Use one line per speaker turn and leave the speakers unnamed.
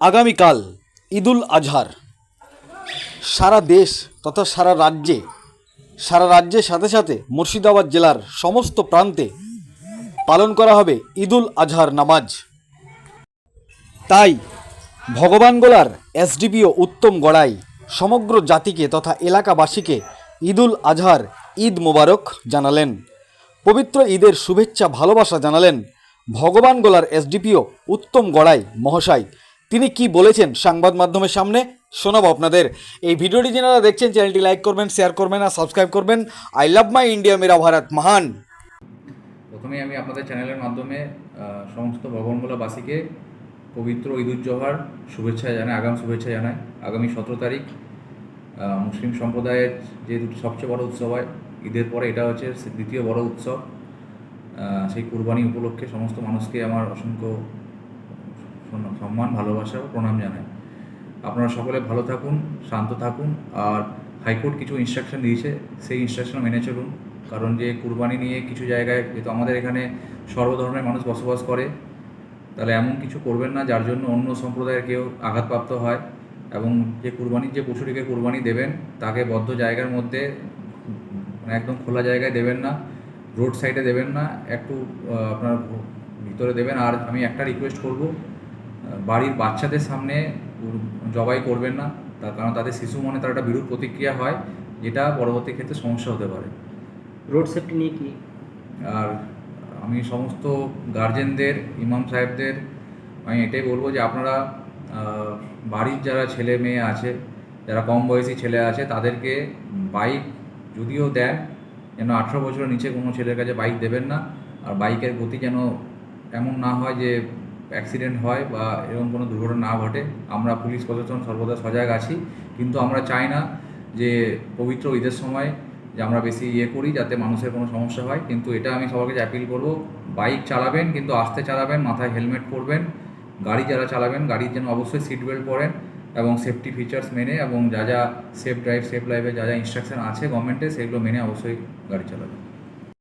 আগামীকাল ঈদুল আজহার। সারা দেশ তথা সারা রাজ্যে, সারা রাজ্যের সাথে সাথে মুর্শিদাবাদ জেলার সমস্ত প্রান্তে পালন করা হবে ঈদুল আজহার নামাজ। তাই ভগবান ভগবানগোলার এসডিপিও উত্তম গড়াই, সমগ্র জাতিকে তথা এলাকাবাসীকে ঈদুল আজহার ঈদ মোবারক জানালেন। পবিত্র ঈদের শুভেচ্ছা ভালোবাসা জানালেন ভগবান ভগবানগোলার এসডিপিও উত্তম গড়াই মহাশয় তিনি কি বলেছেন সংবাদ মাধ্যমের সামনে? শোনাবো আপনাদের। এই ভিডিওটি যারা দেখছেন, চ্যানেলটি লাইক করবেন, শেয়ার করবেন আর সাবস্ক্রাইব করবেন। আই লাভ মাই ইন্ডিয়া, মেরা ভারত মহান।
প্রথমেই আমি আপনাদের চ্যানেলের মাধ্যমে সমস্ত ভবনগুলোবাসীকে পবিত্র ঈদুজ্জোহার শুভেচ্ছা জানাই, আগাম শুভেচ্ছা জানাই। আগামী সতেরো তারিখ মুসলিম সম্প্রদায়ের যে দুটো সবচেয়ে বড় উৎসব হয়, ঈদের পরে এটা হচ্ছে দ্বিতীয় বড় উৎসব। সেই কুরবানি উপলক্ষে সমস্ত মানুষকে আমার অসংখ্য সম্মান, ভালোবাসা প্রণাম জানাই। আপনারা সকলে ভালো থাকুন, শান্ত থাকুন আর হাইকোর্ট কিছু ইনস্ট্রাকশন দিয়েছে, সেই ইনস্ট্রাকশন মেনে চলুন। কারণ যে কুরবানি নিয়ে কিছু জায়গায় যেহেতু আমাদের এখানে সর্ব ধরনের মানুষ বসবাস করে, তাহলে এমন কিছু করবেন না যার জন্য অন্য সম্প্রদায়ের কেউ আঘাতপ্রাপ্ত হয় এবং যে কুরবানির যে পশুটিকে কুরবানি দেবেন, তাকে বদ্ধ জায়গার মধ্যে মানে একদম খোলা জায়গায় দেবেন না, রোড সাইডে দেবেন না, একটু আপনার ভিতরে দেবেন। আর আমি একটা রিকোয়েস্ট করব বাড়ির বাচ্চাদের সামনে জবাই করবেন না তার কারণ তাদের শিশু মনে তার একটা বিরূপ প্রতিক্রিয়া হয় যেটা পরবর্তী ক্ষেত্রে সমস্যা হতে পারে।
রোড সেফটি নিয়ে কি?
আর আমি সমস্ত গার্জেনদের ইমাম সাহেবদের আমি এটাই বলব যে আপনারা বাড়ির যারা ছেলে মেয়ে আছে যারা কম বয়সী ছেলে আছে তাদেরকে বাইক যদিও দেন যেন আঠেরো বছরের নিচে কোনো ছেলের কাছে বাইক দেবেন না আর বাইকের গতি যেন এমন না হয় যে অ্যাক্সিডেন্ট হয় বা এরকম কোনো দুর্ঘটনা না ঘটে, আমরা পুলিশ প্রশাসন সর্বদা সজাগ আছি। কিন্তু আমরা চাই না যে পবিত্র ঈদের সময় যে আমরা বেশি ইয়ে করি যাতে মানুষের কোনো সমস্যা হয়। কিন্তু এটা আমি সবার কাছে অ্যাপিল করব বাইক চালাবেন কিন্তু আস্তে চালাবেন, মাথায় হেলমেট পরবেন, গাড়ি যারা চালাবেন, গাড়ির জন্য অবশ্যই সিট বেল্ট পরেন এবং সেফটি ফিচার্স মেনে এবং যা যা সেফ ড্রাইভ সেফ লাইফে যা যা ইনস্ট্রাকশন আছে গভর্নমেন্টে সেগুলো মেনে অবশ্যই গাড়ি চালাবেন।